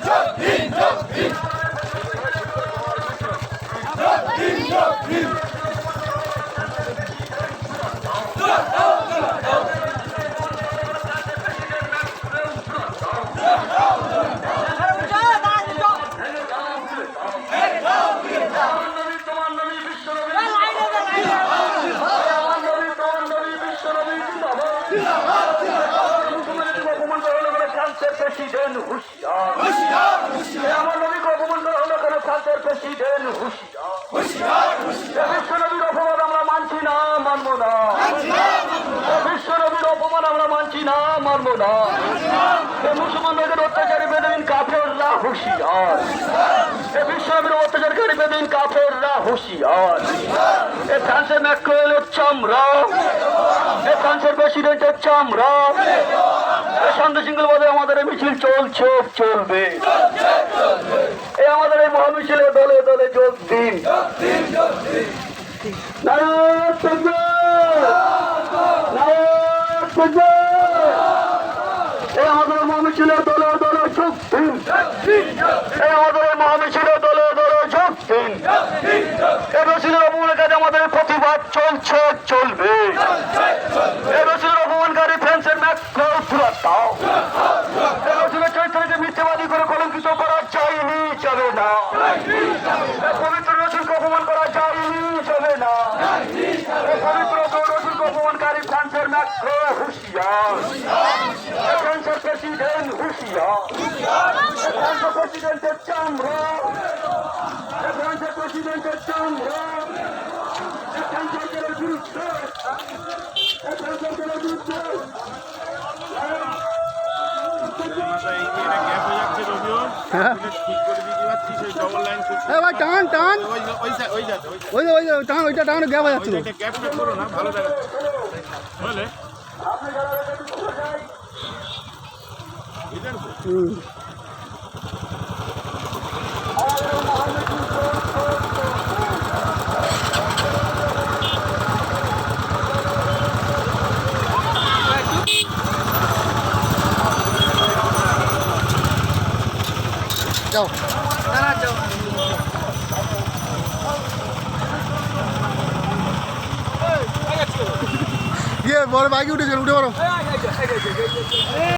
Tira, tira, tira. ফ্রান্সের president হুশিয়ার। আমার নবীকে অপমান করা হলো কেন? ফ্রান্সের প্রেসিডেন্ট হুশিয়ার। বিশ্ব নবীর অপমান আমরা মানছি না মানবো না। বিশ্ব নবীর অপমান আমরা মানছি না মানবো না। মুসলমানদের অত্যাচারী বেদিন কাফেররা হুশিয়ার। এ বিশ্বনবীর অত্যাচারকারী বেদিন কাফেররা হুশিয়ার। এ ফ্রান্সের ম্যাক্রোয়েল হচ্ছে আমরা এ ফ্রান্সের প্রেসিডেন্ট হচ্ছে এ শান্তি আমাদের এই মিছিল চলছে, চলবে। এ আমাদের এই মহামিছিলে দলে দলে যোগ দিন। এই আমাদের মহামিছিলে দলে এই আমাদের এই মহামিছিলে দলে দলে যোগ দিন। এই রসিদের আমাদের প্রতিবাদ চলছে, চলবে। এই রসিদের অপমানকারী ফ্যান্সের ম্যাচ ফেরত দাও এই রসিদের চরিত্রকে মিথ্যাবাদী করে কলঙ্কিত করা যায়নি যাবে না। পবিত্র রসুলকে অপমান করা যায়নি যাবে না। পবিত্র রসুলকে অপমানকারী ফ্রান্সের হুশিয়ার। এই ফ্রান্সের প্রেসিডেন্ট হুশিয়ার। ফ্রান্সের প্রেসিডেন্টের ফ্রান্সের প্রেসিডেন্টের ফ্রান্সের বিরুদ্ধে ফ্রান্সের বিরুদ্ধে ভাই টান টান। ওই যে- ওই side- ওই যাচ্ছে ওই ওই যে ওই যে টান ওইটা টান গ্যাপ হয়ে যাচ্ছিল ওইটা গ্যাপটা করো যাও ইয়ে বড় বাইকে উঠেছেন উঠে বড়